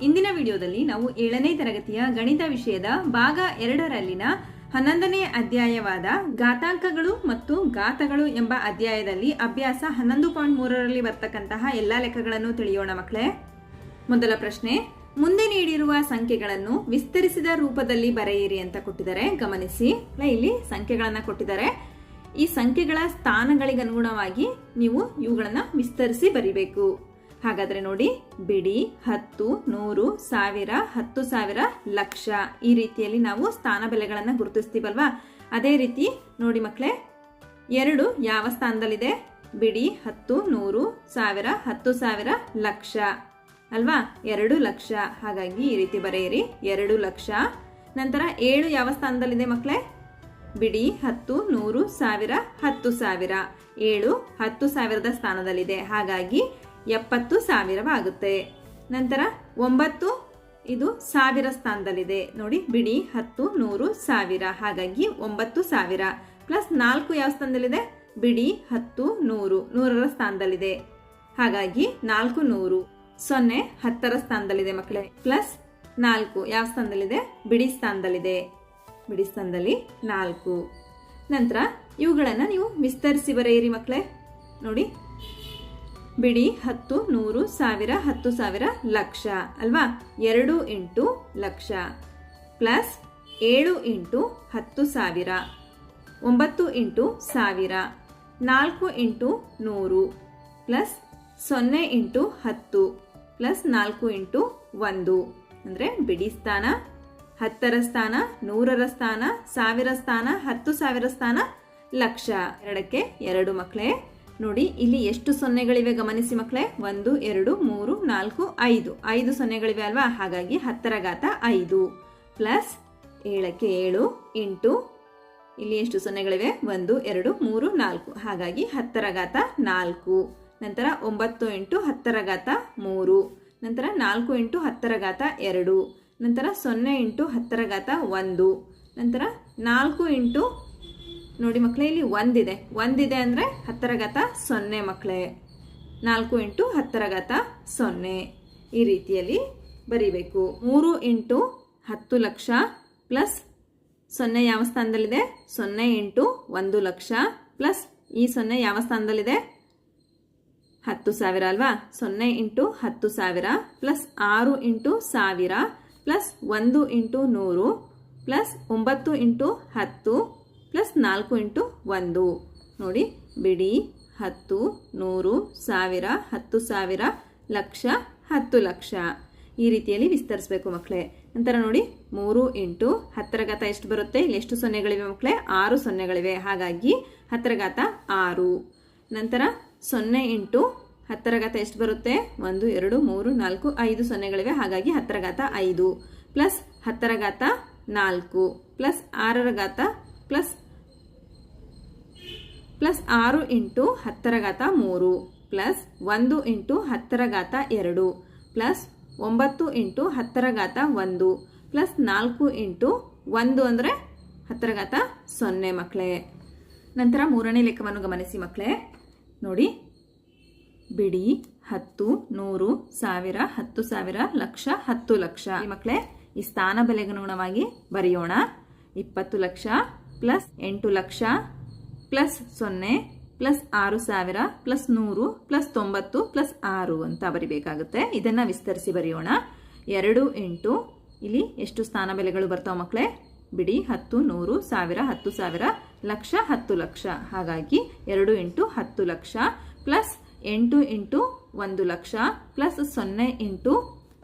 ಇಂದಿನ ವಿಡಿಯೋದಲ್ಲಿ ನಾವು ಏಳನೇ ತರಗತಿಯ ಗಣಿತ ವಿಷಯದ ಭಾಗ ಎರಡರಲ್ಲಿನ ಹನ್ನೊಂದನೇ ಅಧ್ಯಾಯವಾದ ಘಾತಾಂಕಗಳು ಮತ್ತು ಘಾತಗಳು ಎಂಬ ಅಧ್ಯಾಯದಲ್ಲಿ ಅಭ್ಯಾಸ ಹನ್ನೊಂದು ಪಾಯಿಂಟ್ ಮೂರರಲ್ಲಿ ಬರ್ತಕ್ಕಂತಹ ಎಲ್ಲ ಲೆಕ್ಕಗಳನ್ನು ತಿಳಿಯೋಣ ಮಕ್ಕಳೇ. ಮೊದಲ ಪ್ರಶ್ನೆ ಮುಂದೆ ನೀಡಿರುವ ಸಂಖ್ಯೆಗಳನ್ನು ವಿಸ್ತರಿಸಿದ ರೂಪದಲ್ಲಿ ಬರೆಯಿರಿ ಅಂತ ಕೊಟ್ಟಿದ್ದಾರೆ. ಗಮನಿಸಿ ಇಲ್ಲ, ಸಂಖ್ಯೆಗಳನ್ನು ಕೊಟ್ಟಿದ್ದಾರೆ. ಈ ಸಂಖ್ಯೆಗಳ ಸ್ಥಾನಗಳಿಗನುಗುಣವಾಗಿ ನೀವು ಇವುಗಳನ್ನು ವಿಸ್ತರಿಸಿ ಬರಿಬೇಕು. ಹಾಗಾದ್ರೆ ನೋಡಿ, ಬಿಡಿ, ಹತ್ತು, ನೂರು, ಸಾವಿರ, ಹತ್ತು ಸಾವಿರ ಲಕ್ಷ. ಈ ರೀತಿಯಲ್ಲಿ ನಾವು ಸ್ಥಾನ ಬೆಲೆಗಳನ್ನು ಗುರುತಿಸ್ತೀವಲ್ವಾ? ಅದೇ ರೀತಿ ನೋಡಿ ಮಕ್ಕಳೇ ಎರಡು ಯಾವ ಸ್ಥಾನದಲ್ಲಿದೆ? ಬಿಡಿ, ಹತ್ತು, ನೂರು, ಸಾವಿರ, ಹತ್ತು ಸಾವಿರ ಲಕ್ಷ. ಅಲ್ವಾ? ಎರಡು ಲಕ್ಷ. ಹಾಗಾಗಿ ಈ ರೀತಿ ಬರೆಯಿರಿ. ಎರಡು ಲಕ್ಷ. ನಂತರ ಏಳು ಯಾವ ಸ್ಥಾನದಲ್ಲಿದೆ ಮಕ್ಕಳೇ ಬಿಡಿ, ಹತ್ತು, ನೂರು, ಸಾವಿರ, ಹತ್ತು ಸಾವಿರ. ಏಳು ಹತ್ತು ಸಾವಿರದ ಸ್ಥಾನದಲ್ಲಿದೆ. ಹಾಗಾಗಿ ಎಪ್ಪತ್ತು ಸಾವಿರವಾಗುತ್ತೆ. ನಂತರ ಒಂಬತ್ತು, ಇದು ಸಾವಿರ ಸ್ಥಾನದಲ್ಲಿದೆ. ನೋಡಿ, ಬಿಡಿ, ಹತ್ತು, ನೂರು, ಸಾವಿರ. ಹಾಗಾಗಿ ಒಂಬತ್ತು ಸಾವಿರ. ಪ್ಲಸ್ ನಾಲ್ಕು ಯಾವ ಸ್ಥಾನದಲ್ಲಿದೆ? ಬಿಡಿ, ಹತ್ತು, ನೂರು. ನೂರರ ಸ್ಥಾನದಲ್ಲಿದೆ. ಹಾಗಾಗಿ ನಾಲ್ಕು, ನೂರು. ಸೊನ್ನೆ, ಹತ್ತರ ಸ್ಥಾನದಲ್ಲಿದೆ ಮಕ್ಕಳೇ. ಪ್ಲಸ್ ನಾಲ್ಕು ಯಾವ ಸ್ಥಾನದಲ್ಲಿದೆ? ಬಿಡಿ ಸ್ಥಾನದಲ್ಲಿದೆ. ಬಿಡಿ ಸ್ಥಾನದಲ್ಲಿ ನಾಲ್ಕು. ನಂತರ ಇವುಗಳನ್ನು ನೀವು ವಿಸ್ತರಿಸಿ ಬರೆಯಿರಿ ಮಕ್ಕಳೇ. ನೋಡಿ ಬಿಡಿ ಹತ್ತು, ನೂರು, ಸಾವಿರ, ಹತ್ತು ಸಾವಿರ ಲಕ್ಷ ಅಲ್ವಾ? ಎರಡು ಇಂಟು ಲಕ್ಷ ಪ್ಲಸ್ ಏಳು ಇಂಟು ಹತ್ತು ಸಾವಿರ. ಒಂಬತ್ತು ಇಂಟು ಸಾವಿರ. ನಾಲ್ಕು ಇಂಟು ನೂರು ಪ್ಲಸ್ ಸೊನ್ನೆ ಇಂಟು ಹತ್ತು ಪ್ಲಸ್ ನಾಲ್ಕು ಇಂಟು ಒಂದು. ಅಂದರೆ ಬಿಡಿ ಸ್ಥಾನ, ಹತ್ತರ ಸ್ಥಾನ, ನೂರರ ಸ್ಥಾನ, ಸಾವಿರ ಸ್ಥಾನ, ಹತ್ತು ಸಾವಿರ ಸ್ಥಾನ ಲಕ್ಷ. ಎರಡಕ್ಕೆ ಎರಡು ಮಕ್ಕಳೇ. ನೋಡಿ, ಇಲ್ಲಿ ಎಷ್ಟು ಸೊನ್ನೆಗಳಿವೆ ಗಮನಿಸಿ ಮಕ್ಕಳೇ. ಒಂದು, ಎರಡು, ಮೂರು, ನಾಲ್ಕು, ಐದು. ಐದು ಸೊನ್ನೆಗಳಿವೆ ಅಲ್ವಾ? ಹಾಗಾಗಿ ಹತ್ತರ ಘಾತ ಐದು ಪ್ಲಸ್ ಏಳಕ್ಕೆ ಏಳು ಇಂಟು ಇಲ್ಲಿ ಎಷ್ಟು ಸೊನ್ನೆಗಳಿವೆ? ಒಂದು, ಎರಡು, ಮೂರು, ನಾಲ್ಕು. ಹಾಗಾಗಿ ಹತ್ತರ ಘಾತ ನಾಲ್ಕು. ನಂತರ ಒಂಬತ್ತು ಇಂಟು ಹತ್ತರ ಘಾತ ಮೂರು. ನಂತರ ನಾಲ್ಕು ಇಂಟು ಹತ್ತರ ಘಾತ ಎರಡು. ನಂತರ ಸೊನ್ನೆ ಇಂಟು ಹತ್ತರ ಘಾತ ಒಂದು. ನಂತರ ನಾಲ್ಕು ಇಂಟು ನೋಡಿ ಮಕ್ಕಳೇ, ಇಲ್ಲಿ ಒಂದಿದೆ. ಒಂದಿದೆ ಅಂದರೆ ಹತ್ತರ ಘಾತ ಸೊನ್ನೆ ಮಕ್ಕಳೇ. ನಾಲ್ಕು ಇಂಟು ಹತ್ತರ ಘಾತ ಸೊನ್ನೆ. ಈ ರೀತಿಯಲ್ಲಿ ಬರೀಬೇಕು. ಮೂರು ಇಂಟು ಹತ್ತು ಲಕ್ಷ ಪ್ಲಸ್ ಸೊನ್ನೆ ಯಾವ ಸ್ಥಾನದಲ್ಲಿದೆ? ಸೊನ್ನೆ ಇಂಟು ಒಂದು ಲಕ್ಷ ಪ್ಲಸ್ ಈ ಸೊನ್ನೆ ಯಾವ ಸ್ಥಾನದಲ್ಲಿದೆ? ಹತ್ತು ಸಾವಿರ ಅಲ್ವಾ? ಸೊನ್ನೆ ಇಂಟು ಹತ್ತು ಸಾವಿರ ಪ್ಲಸ್ ಆರು ಇಂಟು ಸಾವಿರ ಪ್ಲಸ್ ಒಂದು ಇಂಟು ನೂರು ಪ್ಲಸ್ ಒಂಬತ್ತು ಇಂಟು ಹತ್ತು ಪ್ಲಸ್ ನಾಲ್ಕು ಇಂಟು ಒಂದು. ನೋಡಿ, ಬಿಡಿ, ಹತ್ತು, ನೂರು, ಸಾವಿರ, ಹತ್ತು ಸಾವಿರ, ಲಕ್ಷ, ಹತ್ತು ಲಕ್ಷ. ಈ ರೀತಿಯಲ್ಲಿ ವಿಸ್ತರಿಸಬೇಕು ಮಕ್ಕಳೇ ನಂತರ ನೋಡಿ, ಮೂರು ಇಂಟು ಹತ್ತರ ಘಾತ ಎಷ್ಟು ಬರುತ್ತೆ? ಇಲ್ಲಿ ಎಷ್ಟು ಸೊನ್ನೆಗಳಿವೆ ಮಕ್ಕಳೇ ಆರು ಸೊನ್ನೆಗಳಿವೆ. ಹಾಗಾಗಿ ಹತ್ತರ ಘಾತ ಆರು. ನಂತರ ಸೊನ್ನೆ ಇಂಟು ಹತ್ತರ ಘಾತ ಎಷ್ಟು ಬರುತ್ತೆ? ಒಂದು, ಎರಡು, ಮೂರು, ನಾಲ್ಕು, ಐದು ಸೊನ್ನೆಗಳಿವೆ. ಹಾಗಾಗಿ ಹತ್ತರ ಘಾತ ಐದು. ಪ್ಲಸ್ ಹತ್ತರ ಘಾತ ನಾಲ್ಕು. ಪ್ಲಸ್ ಆರರ ಘಾತ ಪ್ಲಸ್ ಪ್ಲಸ್ ಆರು ಇಂಟು ಹತ್ತರ ಘಾತ ಮೂರು, ಪ್ಲಸ್ ಒಂದು ಇಂಟು ಹತ್ತರ ಘಾತ ಎರಡು, ಪ್ಲಸ್ ಒಂಬತ್ತು ಇಂಟು ಹತ್ತರ ಘಾತ ಒಂದು, ಪ್ಲಸ್ ನಾಲ್ಕು ಇಂಟು ಒಂದು ಅಂದರೆ ಹತ್ತರ ಘಾತ ಸೊನ್ನೆ ಮಕ್ಕಳೇ ನಂತರ ಮೂರನೇ ಲೆಕ್ಕವನ್ನು ಗಮನಿಸಿ ಮಕ್ಕಳೇ ನೋಡಿ, ಬಿಡಿ ಹತ್ತು, ನೂರು, ಸಾವಿರ, ಹತ್ತು ಸಾವಿರ, ಲಕ್ಷ, ಹತ್ತು ಲಕ್ಷ. ಈ ಮಕ್ಕಳೇ ಈ ಸ್ಥಾನ ಬೆಲೆಗನುಗುಣವಾಗಿ ಬರೆಯೋಣ. ಇಪ್ಪತ್ತು ಲಕ್ಷ ಪ್ಲಸ್ ಎಂಟು ಲಕ್ಷ, ಪ್ಲಸ್ ಸೊನ್ನೆ, ಪ್ಲಸ್ ಆರು ಸಾವಿರ, ಪ್ಲಸ್ ನೂರು, ಪ್ಲಸ್ ತೊಂಬತ್ತು, ಪ್ಲಸ್ ಆರು ಅಂತ ಬರಿಬೇಕಾಗುತ್ತೆ. ಇದನ್ನ ವಿಸ್ತರಿಸಿ ಬರೆಯೋಣ. ಎರಡು ಎಂಟು, ಇಲ್ಲಿ ಎಷ್ಟು ಸ್ಥಾನ ಬೆಲೆಗಳು ಬರ್ತಾವೆ ಮಕ್ಕಳೇ ಬಿಡಿ, ಹತ್ತು, ನೂರು, ಸಾವಿರ, ಹತ್ತು ಸಾವಿರ, ಲಕ್ಷ, ಹತ್ತು ಲಕ್ಷ. ಹಾಗಾಗಿ ಎರಡು ಇಂಟು ಹತ್ತು ಲಕ್ಷ, ಪ್ಲಸ್ ಎಂಟು ಇಂಟು ಒಂದು ಲಕ್ಷ, ಪ್ಲಸ್ ಸೊನ್ನೆ ಇಂಟು